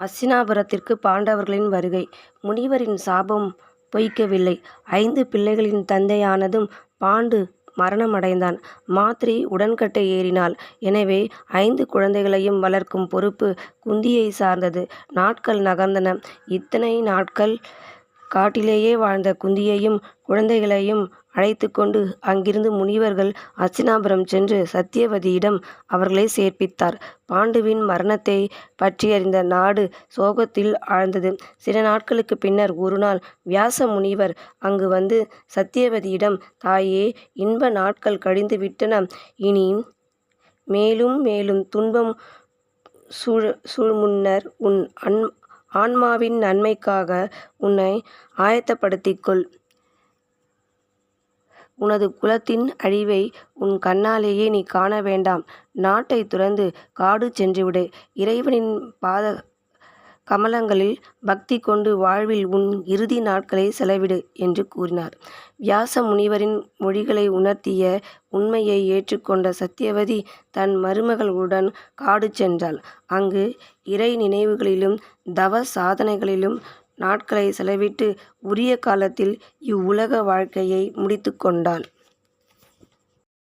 அஸ்தினாபுரத்திற்கு பாண்டவர்களின் வருகை முனிவரின் சாபம் பொய்க்கவில்லை. ஐந்து பிள்ளைகளின் தந்தையானதும் பாண்டு மரணமடைந்தான். மாத்ரி உடன்கட்டை ஏறினாள். எனவே ஐந்து குழந்தைகளையும் வளர்க்கும் பொறுப்பு குந்தியை சார்ந்தது. நாட்கள் நகர்ந்தன. இத்தனை நாட்கள் காட்டிலேயே வாழ்ந்த குந்தியையும் குழந்தைகளையும் அழைத்துக்கொண்டு அங்கிருந்து முனிவர்கள் அச்சினாபுரம் சென்று சத்தியவதியிடம் அவர்களை சேர்ப்பித்தார். பாண்டுவின் மரணத்தை பற்றியறிந்த நாடு சோகத்தில் ஆழ்ந்தது. சில நாட்களுக்குப் பின்னர் ஒருநாள் வியாச முனிவர் அங்கு வந்து சத்தியவதியிடம் தாயே இன்ப நாட்கள் கழிந்து விட்டன. இனி மேலும் மேலும் துன்பம் சூழ் சூழ்முன்னர் உன் அன் ஆன்மாவின் நன்மைக்காக உன்னை ஆயத்தப்படுத்திக் கொள். உனது குலத்தின் அழிவை உன் கண்ணாலேயே நீ காண வேண்டாம். நாட்டைத் துறந்து காடு சென்றுவிடு. இறைவனின் பாத கமலங்களில் பக்தி கொண்டு வாழ்வில் உன் இறுதி நாட்களை செலவிடு என்று கூறினார். வியாச முனிவரின் மொழிகளை உணர்த்திய உண்மையை ஏற்றுக்கொண்ட சத்யவதி தன் மருமகளுடன் காடு சென்றாள். அங்கு இறை நினைவுகளிலும் தவ சாதனைகளிலும் நாட்களை செலவிட்டு உரிய காலத்தில் இவ்வுலக வாழ்க்கையை முடித்து கொண்டாள்.